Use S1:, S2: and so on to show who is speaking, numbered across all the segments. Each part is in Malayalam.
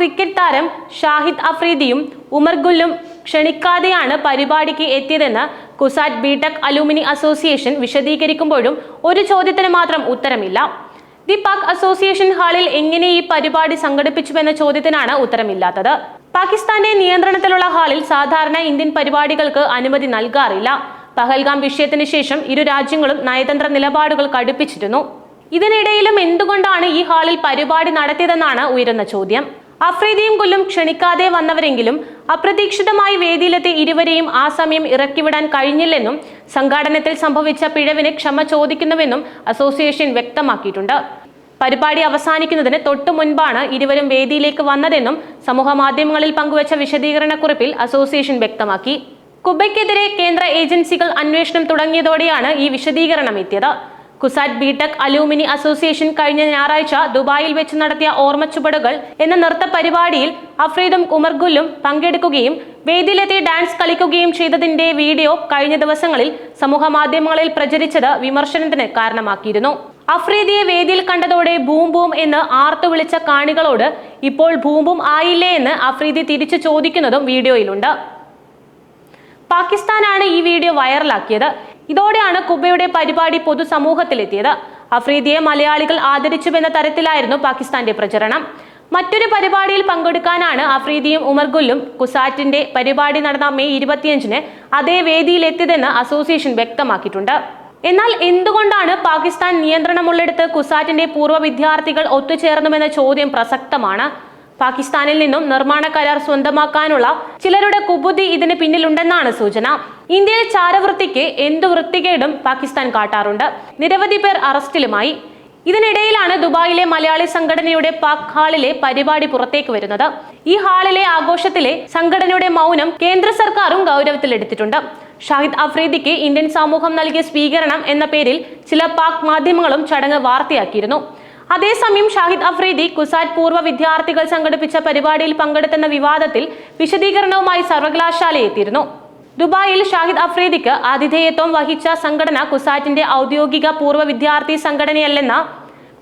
S1: ക്രിക്കറ്റ് താരം ഷാഹിദ് അഫ്രീദിയും ഉമർ ഗുല്ലും ക്ഷണിക്കാതെയാണ് പരിപാടിക്ക് എത്തിയതെന്ന് CUSAT B Tech alumni association വിശദീകരിക്കുമ്പോഴും ഒരു ചോദ്യത്തിന് മാത്രം ഉത്തരമില്ല. ദി പാക് അസോസിയേഷൻ ഹാളിൽ എങ്ങനെ ഈ പരിപാടി സംഘടിപ്പിച്ചുവെന്ന ചോദ്യത്തിനാണ് ഉത്തരമില്ലാത്തത്. പാകിസ്ഥാന്റെ നിയന്ത്രണത്തിലുള്ള ഹാളിൽ സാധാരണ ഇന്ത്യൻ പരിപാടികൾക്ക് അനുമതി നൽകാറില്ല. പഹൽഗാം വിഷയത്തിന് ശേഷം ഇരു രാജ്യങ്ങളും നയതന്ത്ര നിലപാടുകൾ കടുപ്പിച്ചിരുന്നു. ഇതിനിടയിലും എന്തുകൊണ്ടാണ് ഈ ഹാളിൽ പരിപാടി നടത്തിയതെന്നാണ് ഉയരുന്ന ചോദ്യം. അഫ്രീദിയും കൊല്ലും ക്ഷണിക്കാതെ വന്നവരെങ്കിലും അപ്രതീക്ഷിതമായി വേദിയിലെത്തി ഇരുവരെയും ആ സമയം ഇറക്കിവിടാൻ കഴിഞ്ഞില്ലെന്നും സംഘാടനത്തിൽ സംഭവിച്ച പിഴവിന് ക്ഷമ ചോദിക്കുന്നുവെന്നും അസോസിയേഷൻ വ്യക്തമാക്കിയിട്ടുണ്ട്. പരിപാടി അവസാനിക്കുന്നതിന് തൊട്ടു മുൻപാണ് ഇരുവരും വേദിയിലേക്ക് വന്നതെന്നും സമൂഹ മാധ്യമങ്ങളിൽ പങ്കുവച്ച വിശദീകരണക്കുറിപ്പിൽ അസോസിയേഷൻ വ്യക്തമാക്കി. കുബയ്ക്കെതിരെ കേന്ദ്ര ഏജൻസികൾ അന്വേഷണം തുടങ്ങിയതോടെയാണ് ഈ വിശദീകരണം എത്തിയത്. കുസാറ്റ് ബിടെക് അലൂമിനി അസോസിയേഷൻ കഴിഞ്ഞ ഞായറാഴ്ച ദുബായിൽ വെച്ച് നടത്തിയ ഓർമ്മച്ചുവടുകൾ എന്ന നൃത്ത പരിപാടിയിൽ അഫ്രീദും ഉമർഗുല്ലും പങ്കെടുക്കുകയും വേദിയിലെത്തി ഡാൻസ് കളിക്കുകയും ചെയ്തതിന്റെ വീഡിയോ കഴിഞ്ഞ ദിവസങ്ങളിൽ സമൂഹ മാധ്യമങ്ങളിൽ പ്രചരിച്ചത് വിമർശനത്തിന് കാരണമാക്കിയിരുന്നു. അഫ്രീദിയെ വേദിയിൽ കണ്ടതോടെ ബൂം ബൂം എന്ന് ആർത്തു വിളിച്ച കാണികളോട് ഇപ്പോൾ ബൂം ബൂം ആയില്ലേ എന്ന് അഫ്രീദി തിരിച്ചു ചോദിക്കുന്നതും വീഡിയോയിലുണ്ട്. പാകിസ്ഥാനാണ് ഈ വീഡിയോ വൈറലാക്കിയത്. ഇതോടെയാണ് കുബയുടെ പരിപാടി പൊതുസമൂഹത്തിലെത്തിയത്. അഫ്രീദിയെ മലയാളികൾ ആദരിച്ചുവെന്ന തരത്തിലായിരുന്നു പാകിസ്ഥാന്റെ പ്രചരണം. മറ്റൊരു പരിപാടിയിൽ പങ്കെടുക്കാനാണ് അഫ്രീദിയും ഉമർഗുല്ലും കുസാറ്റിന്റെ പരിപാടി നടന്ന മെയ് ഇരുപത്തിയഞ്ചിന് അതേ വേദിയിലെത്തിയതെന്ന് അസോസിയേഷൻ വ്യക്തമാക്കിയിട്ടുണ്ട്. എന്നാൽ എന്തുകൊണ്ടാണ് പാകിസ്ഥാൻ നിയന്ത്രണമുള്ളിടത്ത് കുസാറ്റിന്റെ പൂർവ വിദ്യാർത്ഥികൾ ഒത്തുചേർന്നുവെന്ന ചോദ്യം പ്രസക്തമാണ്? പാകിസ്ഥാനിൽ നിന്നും നിർമ്മാണ കരാർ സ്വന്തമാക്കാനുള്ള ചിലരുടെ കുബുദ്ധി ഇതിന് പിന്നിലുണ്ടെന്നാണ് സൂചന. ഇന്ത്യയിലെ ചാരവൃത്തിക്ക് എന്തു വൃത്തികേടും പാകിസ്ഥാൻ കാട്ടാറുണ്ട്. നിരവധി പേർ അറസ്റ്റിലുമായി. ഇതിനിടയിലാണ് ദുബായിലെ മലയാളി സംഘടനയുടെ പാക് ഹാളിലെ പരിപാടി പുറത്തേക്ക് വരുന്നത്. ഈ ഹാളിലെ ആഘോഷത്തിലെ സംഘടനയുടെ മൗനം കേന്ദ്ര സർക്കാരും ഗൗരവത്തിലെടുത്തിട്ടുണ്ട്. ഷാഹിദ് അഫ്രീദിക്ക് ഇന്ത്യൻ സമൂഹം നൽകിയ സ്വീകരണം എന്ന പേരിൽ ചില പാക് മാധ്യമങ്ങളും ചടങ്ങ് വാർത്തയാക്കിയിരുന്നു. അതേസമയം ഷാഹിദ് അഫ്രീദി കുസാറ്റ് പൂർവ വിദ്യാർത്ഥികൾ സംഘടിപ്പിച്ച പരിപാടിയിൽ പങ്കെടുത്തെന്ന വിവാദത്തിൽ വിശദീകരണവുമായി സർവകലാശാല എത്തിയിരുന്നു. ദുബായിൽ ഷാഹിദ് അഫ്രീദിക്ക് ആതിഥേയത്വം വഹിച്ച സംഘടന കുസാറ്റിന്റെ ഔദ്യോഗിക പൂർവ വിദ്യാർത്ഥി സംഘടനയല്ലെന്ന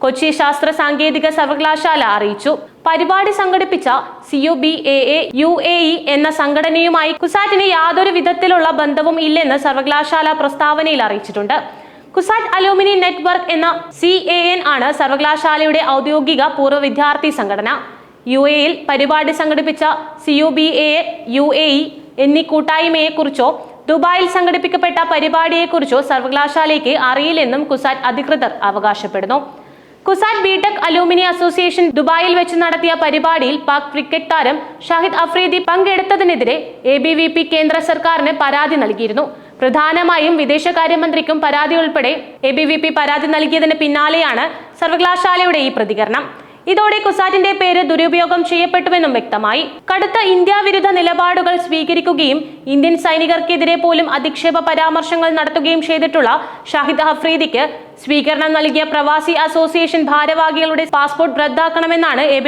S1: കൊച്ചി ശാസ്ത്ര സാങ്കേതിക സർവകലാശാല അറിയിച്ചു. പരിപാടി സംഘടിപ്പിച്ച C U B A A U A E എന്ന സംഘടനയുമായി കുസാറ്റിന് യാതൊരു വിധത്തിലുള്ള ബന്ധവും ഇല്ലെന്ന് സർവകലാശാല പ്രസ്താവനയിൽ അറിയിച്ചിട്ടുണ്ട്. കുസാറ്റ് അലൂമിനി നെറ്റ്വർക്ക് എന്ന സി എ എൻ ആണ് സർവകലാശാലയുടെ ഔദ്യോഗിക പൂർവ വിദ്യാർത്ഥി സംഘടന. യു എയിൽ പരിപാടി സംഘടിപ്പിച്ച C U B A U A E എന്നീ കൂട്ടായ്മയെക്കുറിച്ചോ ദുബായിൽ സംഘടിപ്പിക്കപ്പെട്ട പരിപാടിയെക്കുറിച്ചോ സർവകലാശാലയ്ക്ക് അറിയില്ലെന്നും കുസാറ്റ് അധികൃതർ അവകാശപ്പെടുന്നു. കുസാറ്റ് ബിടെക് അലൂമിനി അസോസിയേഷൻ ദുബായിൽ വെച്ച് നടത്തിയ പരിപാടിയിൽ പാക് ക്രിക്കറ്റ് താരം ഷാഹിദ് അഫ്രീദി പങ്കെടുത്തതിനെതിരെ എ കേന്ദ്ര സർക്കാരിന് പരാതി നൽകിയിരുന്നു. പ്രധാനമായും വിദേശകാര്യമന്ത്രിക്കും പരാതി ഉൾപ്പെടെ എ ബി വി പി പരാതി നൽകിയതിന് പിന്നാലെയാണ് സർവകലാശാലയുടെ ഈ പ്രതികരണം. ഇതോടെ കുസാറ്റിന്റെ പേര് ദുരുപയോഗം ചെയ്യപ്പെട്ടുവെന്നും വ്യക്തമായി. കടുത്ത ഇന്ത്യ വിരുദ്ധ നിലപാടുകൾ സ്വീകരിക്കുകയും ഇന്ത്യൻ സൈനികർക്കെതിരെ പോലും അധിക്ഷേപ പരാമർശങ്ങൾ നടത്തുകയും ചെയ്തിട്ടുള്ള ഷാഹിദ് അഫ്രീദിക്ക് സ്വീകരണം നൽകിയ പ്രവാസി അസോസിയേഷൻ ഭാരവാഹികളുടെ പാസ്പോർട്ട് റദ്ദാക്കണമെന്നാണ് എ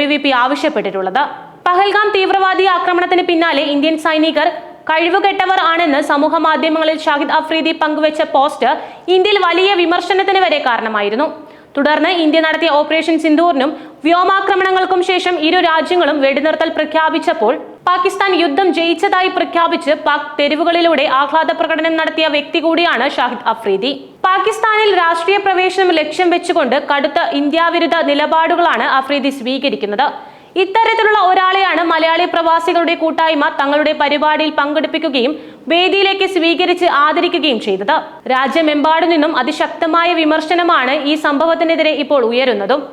S1: ആവശ്യപ്പെട്ടിട്ടുള്ളത്. പഹൽഗാം തീവ്രവാദി ആക്രമണത്തിന് പിന്നാലെ ഇന്ത്യൻ സൈനികർ കഴിവുകെട്ടവർ ആണെന്ന് സമൂഹ മാധ്യമങ്ങളിൽ ഷാഹിദ് അഫ്രീദി പങ്കുവച്ച പോസ്റ്റ് ഇന്ത്യയിൽ വലിയ വിമർശനത്തിന് വരെ കാരണമായിരുന്നു. തുടർന്ന് ഇന്ത്യ നടത്തിയ ഓപ്പറേഷൻ സിന്ദൂറിനും വ്യോമാക്രമണങ്ങൾക്കും ശേഷം ഇരു രാജ്യങ്ങളും വെടിനിർത്തൽ പ്രഖ്യാപിച്ചപ്പോൾ പാകിസ്ഥാൻ യുദ്ധം ജയിച്ചതായി പ്രഖ്യാപിച്ച് പാക് തെരുവുകളിലൂടെ ആഹ്ലാദ പ്രകടനം നടത്തിയ വ്യക്തി കൂടിയാണ് ഷാഹിദ് അഫ്രീദി. പാകിസ്ഥാനിൽ രാഷ്ട്രീയ പ്രവേശനം ലക്ഷ്യം വെച്ചുകൊണ്ട് കടുത്ത ഇന്ത്യാവിരുദ്ധ നിലപാടുകളാണ് അഫ്രീദി സ്വീകരിക്കുന്നത്. ഇത്തരത്തിലുള്ള ഒരാളെയാണ് മലയാളി പ്രവാസികളുടെ കൂട്ടായ്മ തങ്ങളുടെ പരിപാടിയിൽ പങ്കെടുപ്പിക്കുകയും വേദിയിലേക്ക് സ്വീകരിച്ച് ആദരിക്കുകയും ചെയ്തത്. രാജ്യമെമ്പാടു നിന്നും അതിശക്തമായ വിമർശനമാണ് ഈ സംഭവത്തിനെതിരെ ഇപ്പോൾ ഉയരുന്നതും.